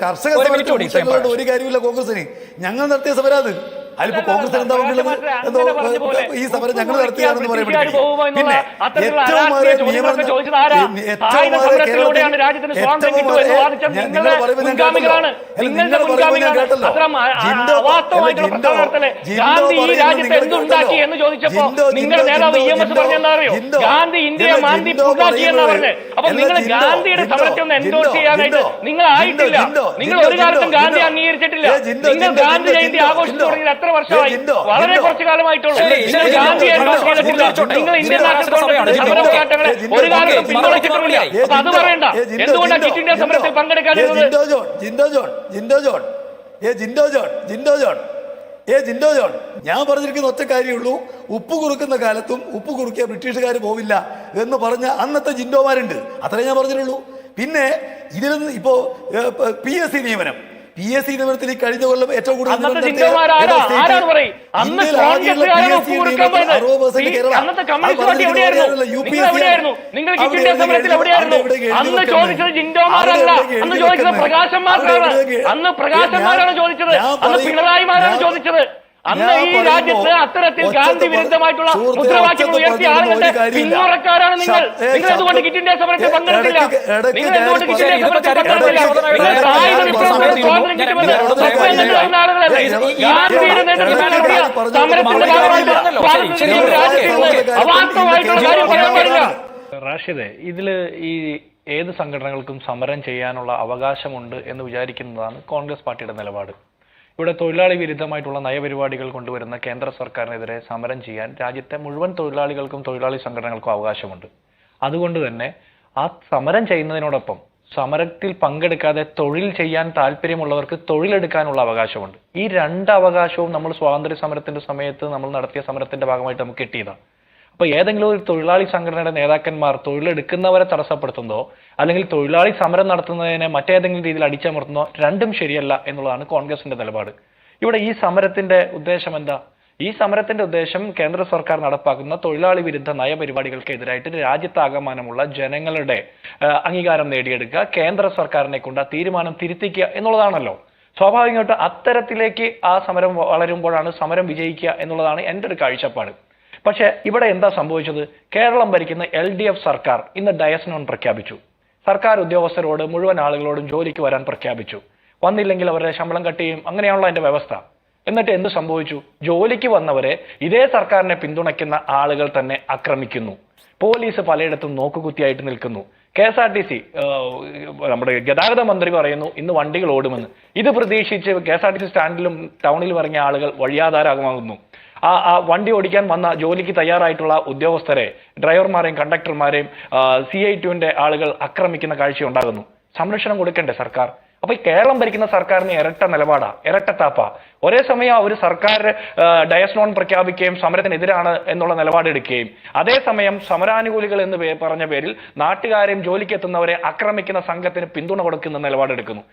കർഷക ഒരു കാര്യമില്ല കോൺഗ്രസിന്. ഞങ്ങൾ നടത്തിയ സമരം അത്. അതിലിപ്പോ കോൺഗ്രസ് എന്താ ഈ സമരം ഞങ്ങൾ നടത്തിയാണെന്ന് പറയാൻ അപ്പൊ നിങ്ങൾ ഗാന്ധിയുടെ സമരത്തെ ഒന്ന് എൻഡോഴ്സ് എൻഡോസ് ചെയ്യാനായിട്ട് നിങ്ങൾ ആയിട്ടില്ല നിങ്ങൾ ഒരു കാലത്തും ഗാന്ധി അംഗീകരിച്ചിട്ടില്ല. നിങ്ങൾ ഗാന്ധി ജയന്തി ആഘോഷിച്ചു തുടങ്ങിയത് എത്ര വർഷമായി? വളരെ കുറച്ചു കാലമായിട്ടുള്ളൂ നിങ്ങൾ ഗാന്ധി ജിൻഡോ, എൻഡോസ് ചെയ്തിട്ടില്ല നിങ്ങൾ ഇന്ത്യൻ സമര പോരാട്ടങ്ങളെ ഒരു കാലത്തും പിന്തുണച്ചിട്ടില്ല പിന്തുണച്ചിട്ടുമില്ല അപ്പൊ അത് പറയണ്ട. എന്തുകൊണ്ടാണ് ക്വിറ്റ് ഇന്ത്യ സമരത്തിൽ പങ്കെടുക്കാൻ പങ്കെടുക്കാതിരുന്നത്? Jinto John Jinto John Jinto John Jinto John Jinto John. ഏ ജിൻഡോ ജോൺ ഞാൻ പറഞ്ഞിരിക്കുന്ന ഒറ്റ കാര്യമുള്ളൂ. ഉപ്പ് കുറുക്കുന്ന കാലത്തും ഉപ്പ് കുറുക്കിയ ബ്രിട്ടീഷുകാർ പോവില്ല എന്ന് പറഞ്ഞ അന്നത്തെ ജിൻഡോമാരുണ്ട്. അത്രേ ഞാൻ പറഞ്ഞിട്ടുള്ളൂ. പിന്നെ ഇതിൽ നിന്ന് ഇപ്പോ പി എസ് സി നിയമനം. പി എസ് സി നിയമനത്തിൽ കഴിഞ്ഞ കൊല്ലം ഏറ്റവും കൂടുതൽ അന്നത്തെ നിയമനം ജിൻഡോമാർ നടത്തിയ ആരാ? ഏതാ സ്റ്റേറ്റ്? ആരാണ് പറയും? അന്ന് ഇന്ത്യയിൽ ആകെയുള്ള കോൺഗ്രസ്സുകാരാണ് PSC ഉപ്പ് കൊടുക്കാൻ നിയമനത്തിൽ പോയത്. 60% ഈ കേരള. അന്നത്തെ അത് കമ്മ്യൂണിസ്റ്റ് പാർട്ടി പറഞ്ഞിരിക്കുന്നത് എവിടെയായിരുന്നു? യു പി നിങ്ങൾ എസ് സി എവിടെയായിരുന്നു? നിങ്ങൾ അവിടെ കിറ്റ് ഇന്ത്യ എവിടെയൊക്കെ സമരത്തിൽ അവിടെ എവിടെയൊക്കെ അന്ന് ചോദിച്ചത് ജിൻഡോമാരല്ല. അവിടെ അന്ന് ചോദിച്ചത് വെക്കുന്നത്? പ്രകാശന്മാരാണ്. ചോദിച്ചത് അന്ന് പിണറായിമാരാണ് ചോദിച്ചത് അന്ന് ഈ രാജ്യത്ത് അത്തരത്തിൽ ഗാന്ധി വിരുദ്ധമായിട്ടുള്ള മുദ്രാവാക്യങ്ങൾ ഉയർത്തിയ ആളുകളുടെ പിന്മുറക്കാരാണ് നിങ്ങൾ. നിങ്ങൾ എന്തുകൊണ്ട് കിറ്റ് ഇന്ത്യ സമരത്തിൽ പങ്കെടുത്തില്ല? നിങ്ങൾ എന്തുകൊണ്ട് കിറ്റ് ഇന്ത്യ സമരത്തിൽ പങ്കെടുത്തില്ല? നിങ്ങൾ. സ്വാതന്ത്ര്യം കിട്ടുമെന്ന് ആളുകളല്ലേ ഗാന്ധിയുടെ നേതൃത്വത്തിൽ നടത്തിയ സമരത്തിന്റെ ഭാഗമായിട്ട്. അവാസ്തവമായിട്ടുള്ള കാര്യം പറയാൻ പാടില്ല. റാഷിദെ ഇതിൽ ഈ ഏത് സംഘടനകൾക്കും സമരം ചെയ്യാനുള്ള അവകാശമുണ്ട് എന്ന് വിചാരിക്കുന്നതാണ് കോൺഗ്രസ് പാർട്ടിയുടെ നിലപാട്. ഇവിടെ തൊഴിലാളി വിരുദ്ധമായിട്ടുള്ള നയപരിപാടികൾ കൊണ്ടുവരുന്ന കേന്ദ്ര സർക്കാരിനെതിരെ സമരം ചെയ്യാൻ രാജ്യത്തെ മുഴുവൻ തൊഴിലാളികൾക്കും തൊഴിലാളി സംഘടനകൾക്കും അവകാശമുണ്ട്. അതുകൊണ്ട് തന്നെ ആ സമരം ചെയ്യുന്നതിനോടൊപ്പം സമരത്തിൽ പങ്കെടുക്കാതെ തൊഴിൽ ചെയ്യാൻ താല്പര്യമുള്ളവർക്ക് തൊഴിലെടുക്കാനുള്ള അവകാശമുണ്ട്. ഈ രണ്ട് അവകാശവും നമ്മൾ സ്വാതന്ത്ര്യ സമരത്തിന്റെ സമയത്ത് നമ്മൾ നടത്തിയ സമരത്തിന്റെ ഭാഗമായിട്ട് നമുക്ക് കിട്ടിയതാണ്. അപ്പൊ ഏതെങ്കിലും ഒരു തൊഴിലാളി സംഘടനയുടെ നേതാക്കന്മാർ തൊഴിലെടുക്കുന്നവരെ തടസ്സപ്പെടുത്തുന്നതോ അല്ലെങ്കിൽ തൊഴിലാളി സമരം നടത്തുന്നതിനെ മറ്റേതെങ്കിലും രീതിയിൽ അടിച്ചമർത്തുന്നതോ രണ്ടും ശരിയല്ല എന്നുള്ളതാണ് കോൺഗ്രസിന്റെ നിലപാട്. ഇവിടെ ഈ സമരത്തിന്റെ ഉദ്ദേശം എന്താ? ഈ സമരത്തിന്റെ ഉദ്ദേശം കേന്ദ്ര സർക്കാർ നടപ്പാക്കുന്ന തൊഴിലാളി വിരുദ്ധ നയപരിപാടികൾക്കെതിരായിട്ട് രാജ്യത്താകമാനമുള്ള ജനങ്ങളുടെ അംഗീകാരം നേടിയെടുക്കുക കേന്ദ്ര സർക്കാരിനെ കൊണ്ട് ആ തീരുമാനം തിരുത്തിക്കുക എന്നുള്ളതാണല്ലോ. സ്വാഭാവികമായിട്ട് അത്തരത്തിലേക്ക് ആ സമരം വളരുമ്പോഴാണ് സമരം വിജയിക്കുക എന്നുള്ളതാണ് എന്റെ ഒരു കാഴ്ചപ്പാട്. പക്ഷെ ഇവിടെ എന്താ സംഭവിച്ചത്? കേരളം ഭരിക്കുന്ന എൽ ഡി എഫ് സർക്കാർ ഇന്ന് ഡയസ്നോൺ പ്രഖ്യാപിച്ചു. സർക്കാർ ഉദ്യോഗസ്ഥരോട് മുഴുവൻ ആളുകളോടും ജോലിക്ക് വരാൻ പ്രഖ്യാപിച്ചു. വന്നില്ലെങ്കിൽ അവരുടെ ശമ്പളം കട്ട് ചെയ്യും. അങ്ങനെയാണല്ലോ അതിന്റെ വ്യവസ്ഥ. എന്നിട്ട് എന്ത് സംഭവിച്ചു? ജോലിക്ക് വന്നവരെ ഇതേ സർക്കാരിനെ പിന്തുണയ്ക്കുന്ന ആളുകൾ തന്നെ ആക്രമിക്കുന്നു. പോലീസ് പലയിടത്തും നോക്കുകുത്തിയായിട്ട് നിൽക്കുന്നു. K S R T C നമ്മുടെ ഗതാഗത മന്ത്രി പറയുന്നു ഇന്ന് വണ്ടികൾ ഓടുമെന്ന്. ഇത് പ്രതീക്ഷിച്ച് K S R T C സ്റ്റാൻഡിലും ടൗണിലും ഇറങ്ങിയ ആളുകൾ വഴിയാധാരമാകുന്നു. ആ ആ വണ്ടി ഓടിക്കാൻ വന്ന ജോലിക്ക് തയ്യാറായിട്ടുള്ള ഉദ്യോഗസ്ഥരെ ഡ്രൈവർമാരെയും കണ്ടക്ടർമാരെയും സി ഐ ടുവിന്റെ ആളുകൾ ആക്രമിക്കുന്ന കാഴ്ച ഉണ്ടാകുന്നു. സംരക്ഷണം കൊടുക്കണ്ടേ സർക്കാർ? അപ്പൊ ഈ കേരളം ഭരിക്കുന്ന സർക്കാരിന് ഇരട്ട നിലപാടാ ഇരട്ടത്താപ്പ. ഒരേ സമയം ഒരു സർക്കാർ ഡയസ്നോൺ പ്രഖ്യാപിക്കുകയും സമരത്തിനെതിരാണ് എന്നുള്ള നിലപാടെടുക്കുകയും അതേസമയം സമരാനുകൂലികൾ എന്ന് പറഞ്ഞ പേരിൽ നാട്ടുകാരെയും ജോലിക്ക് എത്തുന്നവരെ ആക്രമിക്കുന്ന സംഘത്തിന് പിന്തുണ കൊടുക്കുന്ന നിലപാടെടുക്കുന്നു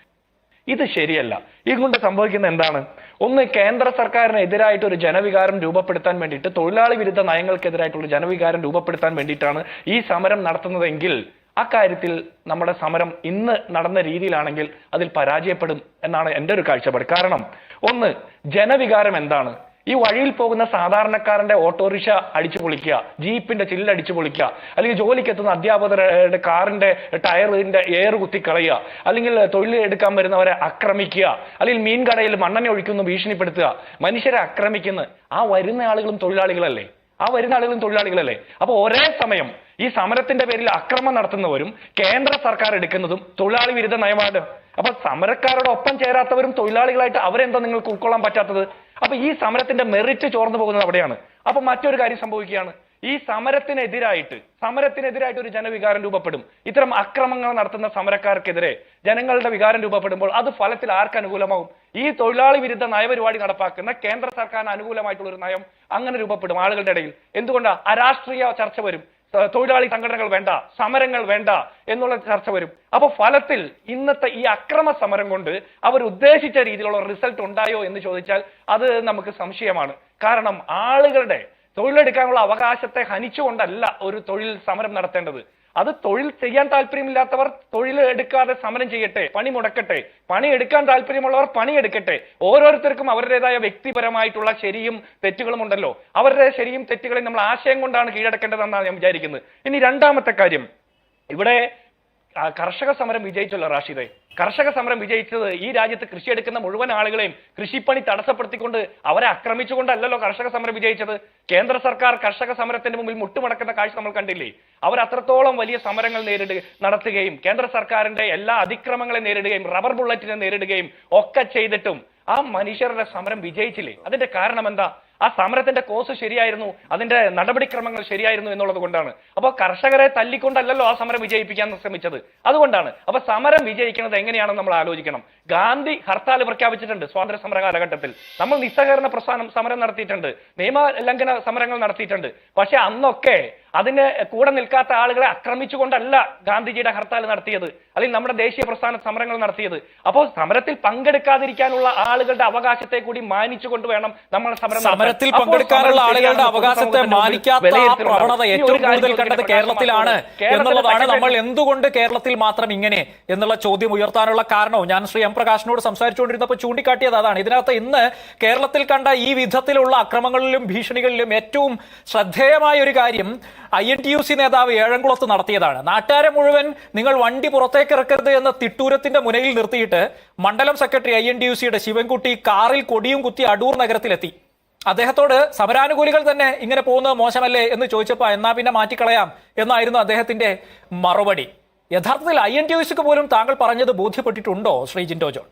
ഇത് ശരിയല്ല. ഇതുകൊണ്ട് സംഭവിക്കുന്ന എന്താണ്? ഒന്ന് കേന്ദ്ര സർക്കാരിന് എതിരായിട്ട് ഒരു ജനവികാരം രൂപപ്പെടുത്താൻ വേണ്ടിയിട്ട് തൊഴിലാളി വിരുദ്ധ നയങ്ങൾക്കെതിരായിട്ടുള്ള ജനവികാരം രൂപപ്പെടുത്താൻ വേണ്ടിയിട്ടാണ് ഈ സമരം നടത്തുന്നതെങ്കിൽ അക്കാര്യത്തിൽ നമ്മുടെ സമരം ഇന്ന് നടന്ന രീതിയിലാണെങ്കിൽ അതിൽ പരാജയപ്പെടും എന്നാണ് എന്റെ ഒരു കാഴ്ചപ്പാട്. കാരണം ഒന്ന് ജനവികാരം എന്താണ്? ഈ വഴിയിൽ പോകുന്ന സാധാരണക്കാരന്റെ ഓട്ടോറിക്ഷ അടിച്ചു പൊളിക്കുക ജീപ്പിന്റെ ചില്ല് അടിച്ചു പൊളിക്കുക അല്ലെങ്കിൽ ജോലിക്ക് എത്തുന്ന അധ്യാപകരുടെ കാറിന്റെ ടയറിന്റെ എയർ കുത്തി കളയുക അല്ലെങ്കിൽ തൊഴിൽ എടുക്കാൻ വരുന്നവരെ ആക്രമിക്കുക അല്ലെങ്കിൽ മീൻ കടയിൽ മണ്ണെണ്ണ ഒഴിക്കുന്നു ഭീഷണിപ്പെടുത്തുക മനുഷ്യരെ ആക്രമിക്കുന്ന ആ വരുന്ന ആളുകളും തൊഴിലാളികളല്ലേ? ആ വരുന്ന ആളുകളും തൊഴിലാളികളല്ലേ? അപ്പൊ ഒരേ സമയം ഈ സമരത്തിന്റെ പേരിൽ അക്രമം നടത്തുന്നവരും കേന്ദ്ര സർക്കാർ എടുക്കുന്നതും തൊഴിലാളി വിരുദ്ധ നയമാണ് അപ്പൊ സമരക്കാരോടൊപ്പം ചേരാത്തവരും തൊഴിലാളികളായിട്ട് അവരെന്താ നിങ്ങൾക്ക് ഉൾക്കൊള്ളാൻ പറ്റാത്തത്? അപ്പൊ ഈ സമരത്തിന്റെ മെറിറ്റ് ചോർന്നു പോകുന്നത് അവിടെയാണ്. അപ്പൊ മറ്റൊരു കാര്യം സംഭവിക്കുകയാണ്. ഈ സമരത്തിനെതിരായിട്ട് സമരത്തിനെതിരായിട്ട് ഒരു ജനവികാരം രൂപപ്പെടും. ഇത്തരം അക്രമങ്ങൾ നടത്തുന്ന സമരക്കാർക്കെതിരെ ജനങ്ങളുടെ വികാരം രൂപപ്പെടുമ്പോൾ അത് ഫലത്തിൽ ആർക്ക് അനുകൂലമാവും ഈ തൊഴിലാളി വിരുദ്ധ നയപരിപാടി നടപ്പാക്കുന്ന കേന്ദ്ര സർക്കാരിന് അനുകൂലമായിട്ടുള്ള ഒരു നയം അങ്ങനെ രൂപപ്പെടും ആളുകളുടെ ഇടയിൽ. എന്തുകൊണ്ടാണ് അരാഷ്ട്രീയ ചർച്ച വരും. തൊഴിലാളി സംഘടനകൾ വേണ്ട സമരങ്ങൾ വേണ്ട എന്നുള്ള ചർച്ച വരും. അപ്പൊ ഫലത്തിൽ ഇന്നത്തെ ഈ അക്രമ സമരം കൊണ്ട് അവർ ഉദ്ദേശിച്ച രീതിയിലുള്ള റിസൾട്ട് ഉണ്ടായോ എന്ന് ചോദിച്ചാൽ അത് നമുക്ക് സംശയമാണ്. കാരണം ആളുകളുടെ തൊഴിലെടുക്കാനുള്ള അവകാശത്തെ ഹനിച്ചുകൊണ്ടല്ല ഒരു തൊഴിൽ സമരം നടത്തേണ്ടത്. അത് തൊഴിൽ ചെയ്യാൻ താല്പര്യമില്ലാത്തവർ തൊഴിൽ എടുക്കാതെ സമരം ചെയ്യട്ടെ പണി മുടക്കട്ടെ. പണി എടുക്കാൻ താല്പര്യമുള്ളവർ പണി എടുക്കട്ടെ. ഓരോരുത്തർക്കും അവരുടേതായ വ്യക്തിപരമായിട്ടുള്ള ശരിയും തെറ്റുകളും ഉണ്ടല്ലോ. അവരുടെ ശരിയും തെറ്റുകളെ നമ്മൾ ആശയം കൊണ്ടാണ് കീഴടക്കേണ്ടതെന്നാണ് ഞാൻ വിചാരിക്കുന്നത്. ഇനി രണ്ടാമത്തെ കാര്യം. ഇവിടെ കർഷക സമരം വിജയിച്ചല്ലോ റാഷിദെ. കർഷക സമരം വിജയിച്ചത് ഈ രാജ്യത്ത് കൃഷി എടുക്കുന്ന മുഴുവൻ ആളുകളെയും കൃഷിപ്പണി തടസ്സപ്പെടുത്തിക്കൊണ്ട് അവരെ ആക്രമിച്ചുകൊണ്ടല്ലോ കർഷക സമരം വിജയിച്ചത്. കേന്ദ്ര സർക്കാർ കർഷക സമരത്തിന്റെ മുമ്പിൽ മുട്ടുമടക്കുന്ന കാഴ്ച നമ്മൾ കണ്ടില്ലേ? അവർ അത്രത്തോളം വലിയ സമരങ്ങൾ നേരിടുക നടത്തുകയും കേന്ദ്ര സർക്കാരിന്റെ എല്ലാ അതിക്രമങ്ങളെ നേരിടുകയും റബ്ബർ ബുള്ളറ്റിനെ നേരിടുകയും ഒക്കെ ചെയ്തിട്ടും ആ മനുഷ്യരുടെ സമരം വിജയിച്ചില്ലേ? അതിന്റെ കാരണം എന്താ ആ സമരത്തിന്റെ കോസ് ശരിയായിരുന്നു അതിന്റെ നടപടിക്രമങ്ങൾ ശരിയായിരുന്നു എന്നുള്ളത് കൊണ്ടാണ്. അപ്പോൾ കർഷകരെ തല്ലിക്കൊണ്ടല്ലല്ലോ ആ സമരം വിജയിപ്പിക്കാൻ ശ്രമിച്ചത്. അതുകൊണ്ടാണ്. അപ്പൊ സമരം വിജയിക്കുന്നത് എങ്ങനെയാണെന്ന് നമ്മൾ ആലോചിക്കണം. ഗാന്ധി ഹർത്താൽ പ്രഖ്യാപിച്ചിട്ടുണ്ട് സ്വാതന്ത്ര്യ സമര കാലഘട്ടത്തിൽ. നമ്മൾ നിസ്സഹകരണ പ്രസ്ഥാനം സമരം നടത്തിയിട്ടുണ്ട്. നിയമ ലംഘന സമരങ്ങൾ നടത്തിയിട്ടുണ്ട്. പക്ഷെ അന്നൊക്കെ അതിന് കൂടെ നിൽക്കാത്ത ആളുകളെ ആക്രമിച്ചുകൊണ്ടല്ല ഗാന്ധിജിയുടെ ഹർത്താൽ നടത്തിയത്. അല്ലെങ്കിൽ നമ്മുടെ ദേശീയ പ്രസ്ഥാന സമരങ്ങൾ നടത്തിയത്. അപ്പോൾ സമരത്തിൽ പങ്കെടുക്കാതിരിക്കാനുള്ള ആളുകളുടെ അവകാശത്തെ കൂടി മാനിച്ചുകൊണ്ട് വേണം നമ്മൾ സമരം. സമരത്തിൽ പങ്കെടുക്കാനുള്ള ആളുകളുടെ അവകാശത്തെ മാനിക്കാത്ത ആ പ്രവണത ഏറ്റവും കൂടുതൽ കണ്ടത് കേരളത്തിലാണ്. എന്നുള്ളതാണ് നമ്മൾ എന്തുകൊണ്ട് കേരളത്തിൽ മാത്രം ഇങ്ങനെ എന്നുള്ള ചോദ്യം ഉയർത്താനുള്ള കാരണവും ഞാൻ ശ്രീ എം പ്രകാശിനോട് സംസാരിച്ചുകൊണ്ടിരുന്നപ്പോൾ ചൂണ്ടിക്കാട്ടിയത് അതാണ്. ഇതിനകത്ത് ഇന്ന് കേരളത്തിൽ കണ്ട ഈ വിധത്തിലുള്ള അക്രമങ്ങളിലും ഭീഷണികളിലും ഏറ്റവും ശ്രദ്ധേയമായ ഒരു കാര്യം I N T U C നേതാവ് ഏഴംകുളത്ത് നടത്തിയതാണ്. നാട്ടുകാരെ മുഴുവൻ നിങ്ങൾ വണ്ടി പുറത്തേക്ക് ഇറക്കരുത് എന്ന തിട്ടൂരത്തിന്റെ മുനയിൽ നിർത്തിയിട്ട് മണ്ഡലം secretary I N T U സിയുടെ ശിവൻകുട്ടി കാറിൽ കൊടിയും കുത്തി അടൂർ നഗരത്തിലെത്തി. അദ്ദേഹത്തോട് സമരാനുകൂലികൾ തന്നെ ഇങ്ങനെ പോകുന്നത് മോശമല്ലേ എന്ന് ചോദിച്ചപ്പോൾ എന്നാ പിന്നെ മാറ്റിക്കളയാം എന്നായിരുന്നു അദ്ദേഹത്തിന്റെ മറുപടി. യഥാർത്ഥത്തിൽ ഐ എൻ ടി യുസിക്ക് പോലും താങ്കൾ പറഞ്ഞത് ബോധ്യപ്പെട്ടിട്ടുണ്ടോ ശ്രീ ജിൻഡോ ജോൺ?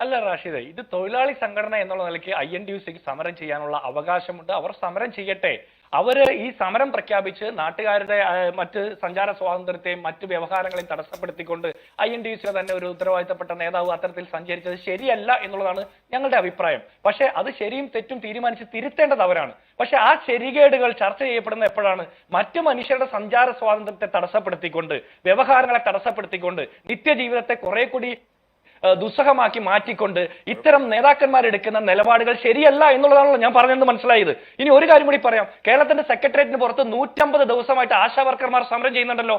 അല്ല റാഷിദ് ഇത് തൊഴിലാളി സംഘടന എന്നുള്ള നിലയ്ക്ക് ഐ എൻ ടി യു സിക്ക് സമരം ചെയ്യാനുള്ള അവകാശമുണ്ട്. അവർ സമരം ചെയ്യട്ടെ. അവർ ഈ സമരം പ്രഖ്യാപിച്ച് നാട്ടുകാരുടെ മറ്റ് സഞ്ചാര സ്വാതന്ത്ര്യത്തെയും മറ്റ് വ്യവഹാരങ്ങളെയും തടസ്സപ്പെടുത്തിക്കൊണ്ട് ഐ എൻ ഡി സിയുടെ തന്നെ ഒരു ഉത്തരവാദിത്തപ്പെട്ട നേതാവ് അത്തരത്തിൽ സഞ്ചരിച്ചത് ശരിയല്ല എന്നുള്ളതാണ് ഞങ്ങളുടെ അഭിപ്രായം. പക്ഷേ അത് ശരിയും തെറ്റും തീരുമാനിച്ച് തിരുത്തേണ്ടത് അവരാണ്. പക്ഷെ ആ ശരികേടുകൾ ചർച്ച ചെയ്യപ്പെടുന്ന എപ്പോഴാണ്? മറ്റു മനുഷ്യരുടെ സഞ്ചാര സ്വാതന്ത്ര്യത്തെ തടസ്സപ്പെടുത്തിക്കൊണ്ട് വ്യവഹാരങ്ങളെ തടസ്സപ്പെടുത്തിക്കൊണ്ട് നിത്യജീവിതത്തെ കുറെ കൂടി ദുസ്സഹമാക്കി മാറ്റിക്കൊണ്ട് ഇത്തരം നേതാക്കന്മാർ എടുക്കുന്ന നിലപാടുകൾ ശരിയല്ല എന്നുള്ളതാണല്ലോ ഞാൻ പറഞ്ഞത് മനസ്സിലായത്. ഇനി ഒരു കാര്യം കൂടി പറയാം. കേരളത്തിന്റെ സെക്രട്ടേറിയറ്റിന് പുറത്ത് നൂറ്റമ്പത് ദിവസമായിട്ട് ആശാ വർക്കർമാർ സമരം ചെയ്യുന്നുണ്ടല്ലോ.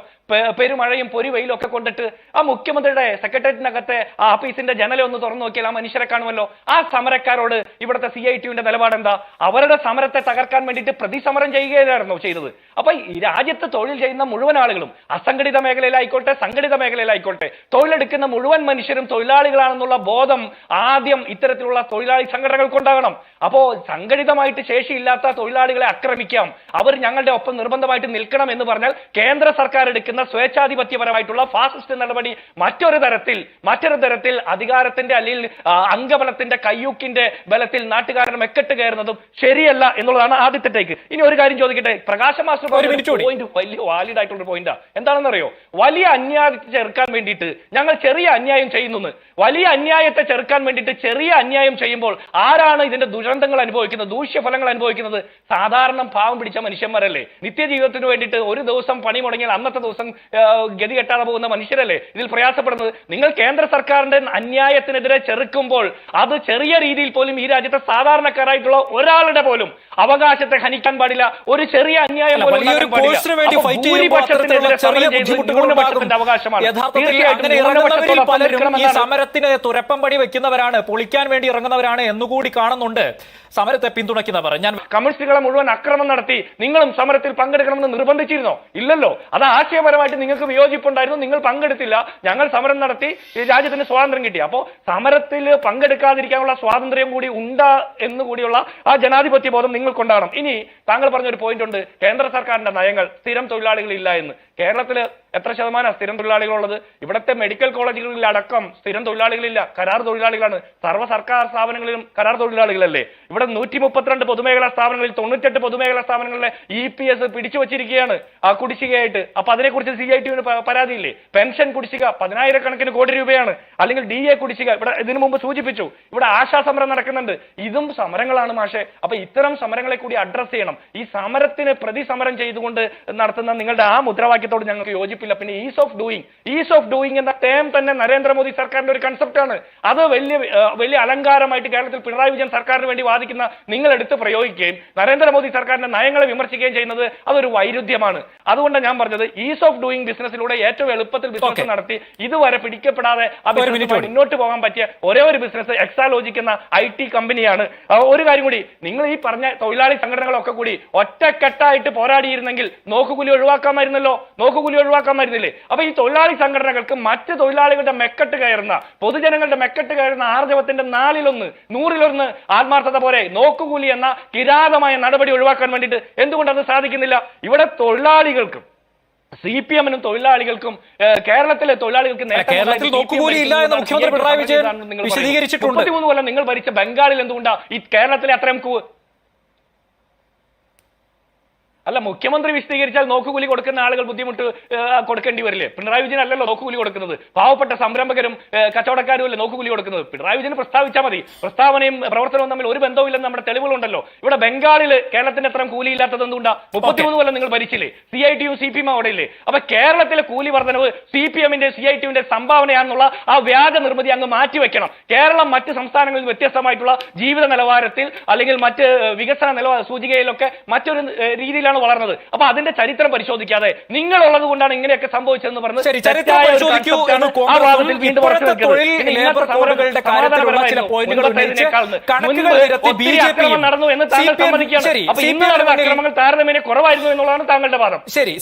പെരുമഴയും പൊരിവെയിലും ഒക്കെ കൊണ്ടിട്ട് ആ മുഖ്യമന്ത്രിയുടെ സെക്രട്ടേറിയറ്റിനകത്തെ ആ ഓഫീസിന്റെ ജനല ഒന്ന് തുറന്നു നോക്കിയാൽ ആ മനുഷ്യരെ കാണുമല്ലോ. ആ സമരക്കാരോട് ഇവിടുത്തെ സി ഐ ടിയുടെ നിലപാട് എന്താ? അവരുടെ സമരത്തെ തകർക്കാൻ വേണ്ടിയിട്ട് പ്രതിസമരം ചെയ്യുകയായിരുന്നു ചെയ്തത്. അപ്പൊ ഈ രാജ്യത്ത് തൊഴിൽ ചെയ്യുന്ന മുഴുവൻ ആളുകളും അസംഘടിത മേഖലയിലായിക്കോട്ടെ സംഘടിത മേഖലയിലായിക്കോട്ടെ തൊഴിലെടുക്കുന്ന മുഴുവൻ മനുഷ്യരും തൊഴിലാളികളാണെന്നുള്ള ബോധം ആദ്യം ഇത്തരത്തിലുള്ള തൊഴിലാളി സംഘടനകൾക്കുണ്ടാകണം. അപ്പോ സംഘടിതമായിട്ട് ശേഷിയില്ലാത്ത തൊഴിലാളികളെ ആക്രമിക്കാം. അവർ ഞങ്ങളുടെ ഒപ്പം നിർബന്ധമായിട്ട് നിൽക്കണം എന്ന് പറഞ്ഞാൽ കേന്ദ്ര സർക്കാർ എടുക്കുന്ന സ്വേച്ഛാധിപത്യപരമായിട്ടുള്ള ഫാസിസ്റ്റ് നടപടി മറ്റൊരു തരത്തിൽ മറ്റൊരു തരത്തിൽ അധികാരത്തിന്റെ അല്ലെങ്കിൽ അംഗബലത്തിന്റെ കയ്യൂക്കിന്റെ ബലത്തിൽ നാട്ടുകാരൻ മെക്കെട്ട് കയറുന്നതും ശരിയല്ല എന്നുള്ളതാണ് ആദ്യത്തെ ടേക്ക് ഇനി ഒരു കാര്യം ചോദിക്കട്ടെ. പ്രകാശ മാസ്റ്റർ പോയിന്റ് വലിയ വാലിഡ് ആയിട്ടുള്ള പോയിന്റാ എന്താണെന്നറിയോ? വലിയ അന്യായത്തെ ചെറുക്കാൻ വേണ്ടിയിട്ട് ഞങ്ങൾ ചെറിയ അന്യായം ചെയ്യുന്നു വലിയ അന്യായത്തെ ചെറുക്കാൻ വേണ്ടിയിട്ട് ചെറിയ അന്യായം ചെയ്യുമ്പോൾ ആരാണ് ഇതിന്റെ ദുരന്തങ്ങൾ അനുഭവിക്കുന്നത് ദൂഷ്യഫലങ്ങൾ അനുഭവിക്കുന്നത് സാധാരണ പാവം പിടിച്ച മനുഷ്യന്മാരല്ലേ? നിത്യജീവിതത്തിന് വേണ്ടിയിട്ട് ഒരു ദിവസം പണി മുടങ്ങിയാൽ അന്നത്തെ ദിവസം ഗതി കെട്ടാതെ പോകുന്ന മനുഷ്യരല്ലേ? ഇതിൽ പ്രയാസപ്പെടുന്നത് നിങ്ങൾ കേന്ദ്ര സർക്കാരിന്റെ അന്യായത്തിനെതിരെ ചെറുക്കുമ്പോൾ അത് ചെറിയ രീതിയിൽ പോലും ഈ രാജ്യത്തെ സാധാരണക്കാരായിട്ടുള്ള ഒരാളുടെ പോലും അവകാശത്തെ ഹനിക്കാൻ പാടില്ല. ഒരു ചെറിയ അന്യായം യഥാർത്ഥത്തിൽ സമരത്തിന് തുരപ്പം പടി വെക്കുന്നവരാണ് പൊളിക്കാൻ വേണ്ടി ഇറങ്ങുന്നവരാണ് എന്നുകൂടി കാണുന്നുണ്ട്. സമരത്തെ പിന്തുണയ്ക്കുന്നവർ ഞാൻ കമ്മ്യൂണിസ്റ്റുകളെ മുഴുവൻ അക്രമം നടത്തി നിങ്ങളും സമരത്തിൽ പങ്കെടുക്കണമെന്ന് നിർബന്ധിച്ചിരുന്നോ? ഇല്ലല്ലോ. അത് ആശയപരമായിട്ട് നിങ്ങൾക്ക് വിയോജിപ്പുണ്ടായിരുന്നു. നിങ്ങൾ പങ്കെടുത്തില്ല. ഞങ്ങൾ സമരം നടത്തി രാജ്യത്തിന് സ്വാതന്ത്ര്യം കിട്ടി. അപ്പോൾ സമരത്തിൽ പങ്കെടുക്കാതിരിക്കാനുള്ള സ്വാതന്ത്ര്യം കൂടി ഉണ്ടാ എന്ന് കൂടിയുള്ള ആ ജനാധിപത്യ ബോധം നിങ്ങൾക്കുണ്ടാകണം. ഇനി താങ്കൾ പറഞ്ഞ ഒരു പോയിന്റ് ഉണ്ട്. കേന്ദ്ര സർക്കാരിന്റെ നയങ്ങൾ സ്ഥിരം തൊഴിലാളികൾ ഇല്ല എന്ന്. കേരളത്തിൽ എത്ര ശതമാനം സ്ഥിരം തൊഴിലാളികളുള്ളത്? ഇവിടുത്തെ മെഡിക്കൽ കോളേജുകളിൽ അടക്കം സ്ഥിരം തൊഴിലാളികളില്ല. കരാർ തൊഴിലാളികളാണ്. സർവ സർക്കാർ സ്ഥാപനങ്ങളിലും കരാർ തൊഴിലാളികളല്ലേ? ഇവിടെ നൂറ്റി മുപ്പത്തിരണ്ട് പൊതുമേഖലാ സ്ഥാപനങ്ങളിൽ തൊണ്ണൂറ്റെട്ട് പൊതുമേഖലാ സ്ഥാപനങ്ങളിലെ ഇ പി എസ് പിടിച്ചു വച്ചിരിക്കുകയാണ് ആ കുടിശ്ശികയായിട്ട്. അപ്പൊ അതിനെക്കുറിച്ച് സി ഐ ടിന് പരാതിയില്ലേ? പെൻഷൻ കുടിശ്ശിക പതിനായിരക്കണക്കിന് കോടി രൂപയാണ്. അല്ലെങ്കിൽ ഡി എ കുടിശ്ശിക. ഇവിടെ ഇതിനു മുമ്പ് സൂചിപ്പിച്ചു. ഇവിടെ ആശാ സമരം നടക്കുന്നുണ്ട്. ഇതും സമരങ്ങളാണ് മാഷെ. അപ്പൊ ഇത്തരം സമരങ്ങളെ കൂടി അഡ്രസ് ചെയ്യണം. ഈ സമരത്തിന് പ്രതിസമരം ചെയ്തുകൊണ്ട് നടത്തുന്ന നിങ്ങളുടെ ആ മുദ്രാവാക്യത്തോട് ഞങ്ങൾക്ക് യോജിപ്പില്ല യോജിപ്പില്ല പിന്നെ ease of doing ease of doing എന്ന ടേം തന്നെ നരേന്ദ്രമോദി സർക്കാരിന്റെ ഒരു കൺസെപ്റ്റ് ആണ്. അത് വലിയ വലിയ അലങ്കാരമായിട്ട് കേരളത്തിൽ പിണറായി വിജയൻ സർക്കാരിന് വേണ്ടി വാദിക്കുന്ന നിങ്ങൾ എടുത്ത് പ്രയോഗിക്കുകയും നരേന്ദ്രമോദി സർക്കാരിന്റെ നയങ്ങളെ വിമർശിക്കുകയും ചെയ്യുന്നത് അതൊരു വൈരുദ്ധ്യമാണ്. അതുകൊണ്ടാണ് ഞാൻ പറഞ്ഞത് ഈസ് ഓഫ് ഡൂയിങ് ബിസിനസ്സിലൂടെ ഏറ്റവും എളുപ്പത്തിൽ ബിസിനസ് നടത്തി ഇതുവരെ പിടിക്കപ്പെടാതെ. മുന്നോട്ട് പോകാൻ പറ്റിയ ഒരേ ഒരു ബിസിനസ് എക്സാലോജിക് എന്ന ഐ ടി കമ്പനിയാണ് ഒരു കാര്യം കൂടി നിങ്ങൾ ഈ പറഞ്ഞ തൊഴിലാളി സംഘടനകളൊക്കെ കൂടി ഒറ്റക്കെട്ടായിട്ട് പോരാടിയിരുന്നെങ്കിൽ നോക്കുകൂലി ഒഴിവാക്കാമായിരുന്നല്ലോ. നോക്കുകൂലി ഒഴിവാക്കാമായിരുന്നില്ലേ അപ്പൊ ഈ തൊഴിലാളി സംഘടനകൾക്ക് മറ്റ് തൊഴിലാളികളുടെ മെക്കെട്ട് കയറുന്ന പൊതുജനങ്ങളുടെ മെക്കെട്ട് കയറുന്ന ആർജവത്തിന്റെ നാലിലൊന്ന് നൂറിലൊന്ന് ആത്മാർത്ഥത പോലെ നോക്കുകൂലി എന്ന കിരാതമായ നടപടി ഒഴിവാക്കാൻ വേണ്ടിയിട്ട് എന്തുകൊണ്ട് അത് സാധിക്കുന്നില്ല ഇവിടെ തൊഴിലാളികൾക്കും സി പി എമ്മിനും തൊഴിലാളികൾക്കും കേരളത്തിലെ തൊഴിലാളികൾക്ക് കേരളത്തിൽ മുഖ്യമന്ത്രി പിണറായി വിജയൻ. വിശദീകരിച്ചിട്ടുണ്ട്. മുപ്പത്തിമൂന്ന് കൊല്ലം നിങ്ങൾ ഭരിച്ച ബംഗാളിൽ എന്തുകൊണ്ടാണ് ഈ കേരളത്തിലെ അത്രയും അല്ല മുഖ്യമന്ത്രി വിശദീകരിച്ചാൽ നോക്കുകൂലി കൊടുക്കുന്ന ആളുകൾ ബുദ്ധിമുട്ട് കൊടുക്കേണ്ടി വരില്ലേ? പിണറായി വിജയൻ അല്ലല്ലോ നോക്കുകൂലി കൊടുക്കുന്നത്. പാവപ്പെട്ട സംരംഭകരും കച്ചവടക്കാരും അല്ലേ നോക്കുകൂലി കൊടുക്കുന്നത്? പിണറായി വിജയൻ പ്രസ്താവിച്ചാൽ മതി. പ്രസ്താവനയും പ്രവർത്തനവും തമ്മിൽ ഒരു ബന്ധവുമില്ലെന്ന് നമ്മുടെ തെളിവുകളുണ്ടല്ലോ. ഇവിടെ ബംഗാളിൽ കേരളത്തിന് അത്ര കൂലി ഇല്ലാത്തത് എന്തുകൊണ്ടാ? മുപ്പത്തിമൂന്ന് കൊല്ലം നിങ്ങൾ ഭരിച്ചില്ലേ? സി ഐ ടിയും സി പി എം അവിടെ ഇല്ലേ? അപ്പൊ കേരളത്തിലെ കൂലി വർധനവ് സി പി എമ്മിന്റെ സി ഐ ടിയുടെ സംഭാവനയാണെന്നുള്ള ആ വ്യാജ നിർമ്മിതി അങ്ങ് മാറ്റിവെക്കണം. കേരളം മറ്റ് സംസ്ഥാനങ്ങളിൽ വ്യത്യസ്തമായിട്ടുള്ള ജീവിത നിലവാരത്തിൽ അല്ലെങ്കിൽ മറ്റ് വികസന നിലവാര സൂചികയിലൊക്കെ മറ്റൊരു ഏഹ്, രീതിയിലാണ് വളർന്നത്. അപ്പൊ അതിന്റെ ചരിത്രം പരിശോധിക്കാതെ നിങ്ങൾ ഉള്ളത് കൊണ്ടാണ് ഇങ്ങനെയൊക്കെ സംഭവിച്ചതെന്ന് പറഞ്ഞത് നടന്നു എന്ന് താങ്കൾ സമ്മതിക്കുകയാണ്. അപ്പൊ ഇന്ന് നടന്ന അക്രമങ്ങൾ താരതമ്യേന കുറവായിരുന്നു എന്നുള്ളതാണ് താങ്കളുടെ വാദം. ശരി